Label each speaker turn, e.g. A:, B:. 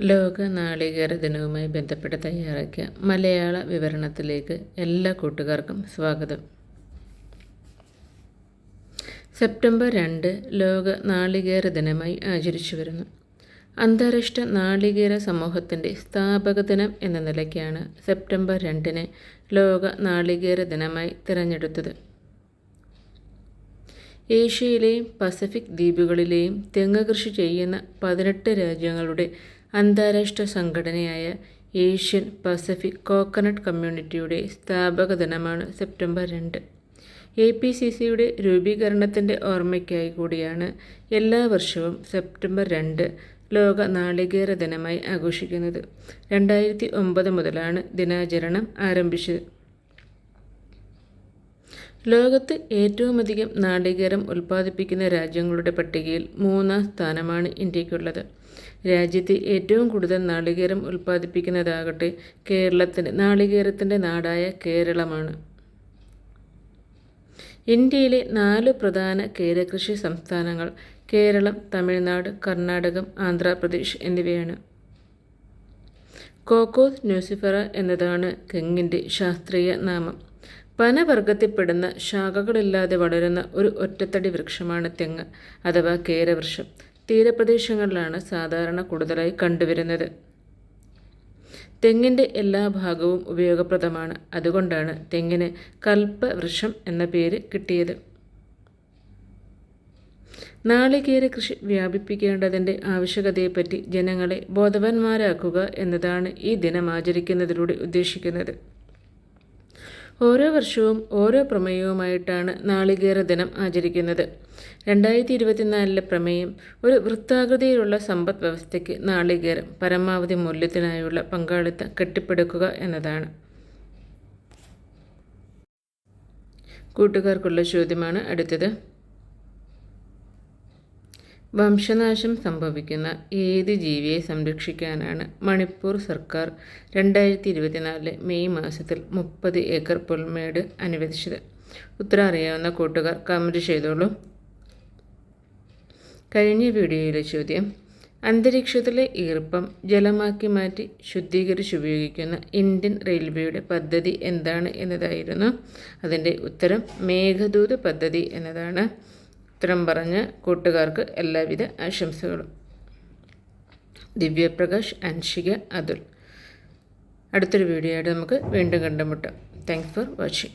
A: ലോക നാളികേര ദിനവുമായി ബന്ധപ്പെട്ട് തയ്യാറാക്കിയ മലയാള വിവരണത്തിലേക്ക് എല്ലാ കൂട്ടുകാർക്കും സ്വാഗതം. സെപ്റ്റംബർ രണ്ട് ലോക നാളികേര ദിനമായി ആചരിച്ചു വരുന്നു അന്താരാഷ്ട്ര നാളികേര സമൂഹത്തിന്റെ സ്ഥാപക ദിനം എന്ന നിലയ്ക്കാണ് സെപ്റ്റംബർ രണ്ടിന് ലോക നാളികേര ദിനമായി തിരഞ്ഞെടുത്തത്. ഏഷ്യയിലെയും പസഫിക് ദ്വീപുകളിലെയും തെങ്ങ് കൃഷി ചെയ്യുന്ന പതിനെട്ട് രാജ്യങ്ങളുടെ അന്താരാഷ്ട്ര സംഘടനയായ ഏഷ്യൻ പസഫിക് കോക്കനട്ട് കമ്മ്യൂണിറ്റിയുടെ സ്ഥാപക ദിനമാണ് സെപ്റ്റംബർ രണ്ട്. എ പി സി സിയുടെ രൂപീകരണത്തിന്റെ ഓർമ്മയ്ക്കായി കൂടിയാണ് എല്ലാ വർഷവും സെപ്റ്റംബർ രണ്ട് ലോക നാളികേര ദിനമായി ആഘോഷിക്കുന്നത്. രണ്ടായിരത്തി ഒമ്പത് മുതലാണ് ദിനാചരണം ആരംഭിച്ചത്. ലോകത്ത് ഏറ്റവുമധികം നാളികേരം ഉൽപ്പാദിപ്പിക്കുന്ന രാജ്യങ്ങളുടെ പട്ടികയിൽ മൂന്നാം സ്ഥാനമാണ് ഇന്ത്യക്കുള്ളത് രാജ്യത്ത് ഏറ്റവും കൂടുതൽ നാളികേരം ഉൽപ്പാദിപ്പിക്കുന്നതാകട്ടെ കേരളത്തിന്റെ നാളികേരത്തിന്റെ നാടായ കേരളമാണ്. ഇന്ത്യയിലെ നാല് പ്രധാന കേരകൃഷി സംസ്ഥാനങ്ങൾ കേരളം തമിഴ്നാട് കർണാടകം ആന്ധ്രാപ്രദേശ് എന്നിവയാണ്. കോക്കോസ് ന്യൂസിഫറ എന്നതാണ് കെങ്ങിന്റെ ശാസ്ത്രീയ നാമം. പനവർഗത്തിൽപ്പെടുന്ന ശാഖകളില്ലാതെ വളരുന്ന ഒരു ഒറ്റത്തടി വൃക്ഷമാണ് തെങ്ങ് അഥവാ കേരവൃക്ഷം. തീരപ്രദേശങ്ങളിലാണ് സാധാരണ കൂടുതലായി കണ്ടുവരുന്നത്. തെങ്ങിന്റെ എല്ലാ ഭാഗവും ഉപയോഗപ്രദമാണ്. അതുകൊണ്ടാണ് തെങ്ങിന് കൽപ്പവൃക്ഷം എന്ന പേര് കിട്ടിയത്. നാളികേര കൃഷി വ്യാപിപ്പിക്കേണ്ടതിന്റെ ആവശ്യകതയെപ്പറ്റി ജനങ്ങളെ ബോധവാന്മാരാക്കുക എന്നതാണ് ഈ ദിനം ആചരിക്കുന്നതിലൂടെ ഉദ്ദേശിക്കുന്നത്. ഓരോ വർഷവും ഓരോ പ്രമേയവുമായിട്ടാണ് നാളികേര ദിനം ആചരിക്കുന്നത്. രണ്ടായിരത്തി ഇരുപത്തിനാലിലെ പ്രമേയം ഒരു വൃത്താകൃതിയിലുള്ള സമ്പദ് വ്യവസ്ഥയ്ക്ക് നാളികേരം പരമാവധി മൂല്യത്തിനായുള്ള പങ്കാളിത്തം കെട്ടിപ്പടുക്കുക എന്നതാണ്. കൂട്ടുകാർക്കുള്ള ചോദ്യമാണ് അടുത്തത്. വംശനാശം സംഭവിക്കുന്ന ഏത് ജീവിയെ സംരക്ഷിക്കാനാണ് മണിപ്പൂർ സർക്കാർ രണ്ടായിരത്തി ഇരുപത്തിനാലിലെ മെയ് മാസത്തിൽ മുപ്പത് ഏക്കർ പുൽമേട് അനുവദിച്ചത്? ഉത്തരം അറിയാവുന്ന കൂട്ടുകാർ കമന്റ് ചെയ്തോളൂ. കഴിഞ്ഞ വീഡിയോയിലെ ചോദ്യം അന്തരീക്ഷത്തിലെ ഈർപ്പം ജലമാക്കി മാറ്റി ശുദ്ധീകരിച്ച് ഉപയോഗിക്കുന്ന ഇന്ത്യൻ റെയിൽവേയുടെ പദ്ധതി എന്താണ് എന്നതായിരുന്നു. അതിന്റെ ഉത്തരം മേഘദൂത് പദ്ധതി എന്നതാണ്. ഉത്തരം പറഞ്ഞ കൂട്ടുകാർക്ക് എല്ലാവിധ ആശംസകളും. ദിവ്യപ്രകാശ് അൻഷിക അതുൽ. അടുത്തൊരു വീഡിയോ ആയിട്ട് നമുക്ക് വീണ്ടും കണ്ടുമുട്ടാം. Thanks for watching